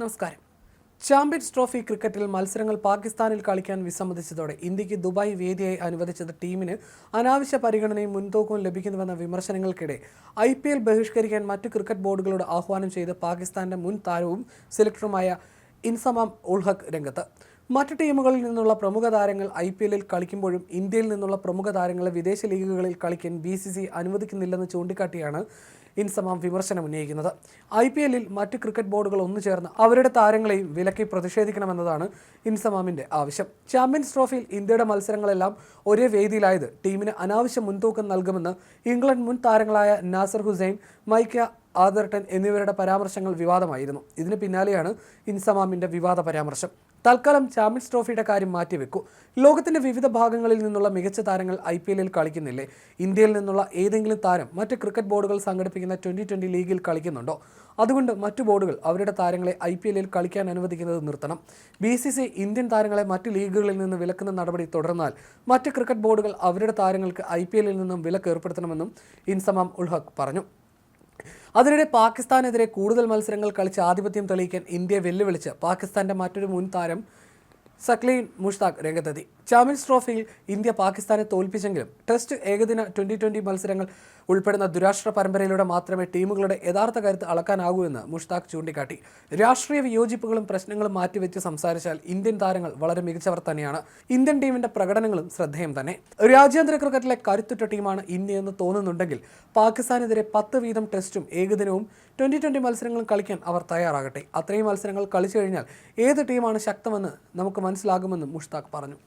നമസ്കാരം. Champions trophy ക്രിക്കറ്റിൽ മത്സരങ്ങൾ പാകിസ്ഥാനിൽ കളിക്കാൻ വിസമ്മതിച്ചതോടെ ഇന്ത്യയ്ക്ക് ദുബായ് വേദിയായി അനുവദിച്ചത് ടീമിന് അനാവശ്യ പരിഗണനയും മുൻതൂക്കവും ലഭിക്കുന്നുവെന്ന വിമർശനങ്ങൾക്കിടെ ഐ പി എൽ ബഹിഷ്കരിക്കാൻ മറ്റു ക്രിക്കറ്റ് ബോർഡുകളോട് ആഹ്വാനം ചെയ്ത് പാകിസ്ഥാന്റെ മുൻ താരവും സെലക്ടറുമായ ഇൻസമാം ഉൾഹക് രംഗത്ത്. മറ്റു ടീമുകളിൽ നിന്നുള്ള പ്രമുഖ താരങ്ങൾ ഐ പി എല്ലിൽ കളിക്കുമ്പോഴും ഇന്ത്യയിൽ നിന്നുള്ള പ്രമുഖ താരങ്ങളെ വിദേശ ലീഗുകളിൽ കളിക്കാൻ ബി സി സി അനുവദിക്കുന്നില്ലെന്ന് ചൂണ്ടിക്കാട്ടിയാണ് ഇൻസമാം വിമർശനം ഉന്നയിക്കുന്നത്. ഐ പി എല്ലിൽ മറ്റ് ക്രിക്കറ്റ് ബോർഡുകൾ ഒന്നു ചേർന്ന് അവരുടെ താരങ്ങളെയും വിലക്കി പ്രതിഷേധിക്കണമെന്നതാണ് ഇൻസമാമിന്റെ ആവശ്യം. ചാമ്പ്യൻസ് ട്രോഫിയിൽ ഇന്ത്യയുടെ മത്സരങ്ങളെല്ലാം ഒരേ വേദിയിലായത് ടീമിന് അനാവശ്യ മുൻതൂക്കം നൽകുമെന്ന് ഇംഗ്ലണ്ട് മുൻ താരങ്ങളായ നാസർ ഹുസൈൻ മൈക്ക ആദർട്ടൻ എന്നിവരുടെ പരാമർശങ്ങൾ വിവാദമായിരുന്നു. ഇതിന് പിന്നാലെയാണ് ഇൻസമാമിന്റെ വിവാദ പരാമർശം. തൽക്കാലം ചാമ്പ്യൻസ് ട്രോഫിയുടെ കാര്യം മാറ്റിവെക്കൂ. ലോകത്തിന്റെ വിവിധ ഭാഗങ്ങളിൽ നിന്നുള്ള മികച്ച താരങ്ങൾ ഐ പി എല്ലിൽ കളിക്കുന്നില്ലേ? ഇന്ത്യയിൽ നിന്നുള്ള ഏതെങ്കിലും താരം മറ്റ് ക്രിക്കറ്റ് ബോർഡുകൾ സംഘടിപ്പിക്കുന്ന ട്വന്റി ട്വന്റി ലീഗിൽ കളിക്കുന്നുണ്ടോ? അതുകൊണ്ട് മറ്റു ബോർഡുകൾ അവരുടെ താരങ്ങളെ ഐ പി എല്ലിൽ കളിക്കാൻ അനുവദിക്കുന്നത് നിർത്തണം. ബി സി സി ഇന്ത്യൻ താരങ്ങളെ മറ്റ് ലീഗുകളിൽ നിന്ന് വിലക്കുന്ന നടപടി തുടർന്നാൽ മറ്റ് ക്രിക്കറ്റ് ബോർഡുകൾ അവരുടെ താരങ്ങൾക്ക് ഐ പി എല്ലിൽ നിന്നും വിലക്ക് ഏർപ്പെടുത്തണമെന്നും ഇൻസമാം ഉൾഹക് പറഞ്ഞു. അതിനിടെ പാകിസ്ഥാനെതിരെ കൂടുതൽ മത്സരങ്ങൾ കളിച്ച് ആധിപത്യം തെളിയിക്കാൻ ഇന്ത്യയെ വെല്ലുവിളിച്ച്. പാകിസ്ഥാന്റെ മറ്റൊരു മുൻ താരം സക്ലീൻ മുഷ്താഖ് രംഗത്തെത്തി. ചാമ്പ്യൻസ് ട്രോഫിയിൽ ഇന്ത്യ പാകിസ്ഥാനെ തോൽപ്പിച്ചെങ്കിലും ടെസ്റ്റ് ഏകദിന ട്വന്റി ട്വന്റി മത്സരങ്ങൾ ഉൾപ്പെടുന്ന ദുരാഷ്ട്ര പരമ്പരയിലൂടെ മാത്രമേ ടീമുകളുടെ യഥാർത്ഥ കരുത്ത് അളക്കാനാകൂ എന്ന് മുഷ്താഖ് ചൂണ്ടിക്കാട്ടി. രാഷ്ട്രീയ വിയോജിപ്പുകളും പ്രശ്നങ്ങളും മാറ്റിവെച്ച് സംസാരിച്ചാൽ ഇന്ത്യൻ താരങ്ങൾ വളരെ മികച്ചവർ തന്നെയാണ്. ഇന്ത്യൻ ടീമിന്റെ പ്രകടനങ്ങളും ശ്രദ്ധേയം തന്നെ. രാജ്യാന്തര ക്രിക്കറ്റിലെ കരുത്തുറ്റ ടീമാണ് ഇന്ത്യ എന്ന് തോന്നുന്നുണ്ടെങ്കിൽ പാകിസ്ഥാനെതിരെ പത്ത് വീതം ടെസ്റ്റും ഏകദിനവും ട്വന്റി ട്വന്റി മത്സരങ്ങളും കളിക്കാൻ അവർ തയ്യാറാകട്ടെ. അത്രയും മത്സരങ്ങൾ കളിച്ചു കഴിഞ്ഞാൽ ഏത് ടീമാണ് ശക്തമെന്ന് നമുക്ക് മനസ്സിലാകുമെന്നും മുഷ്താഖ് പറഞ്ഞു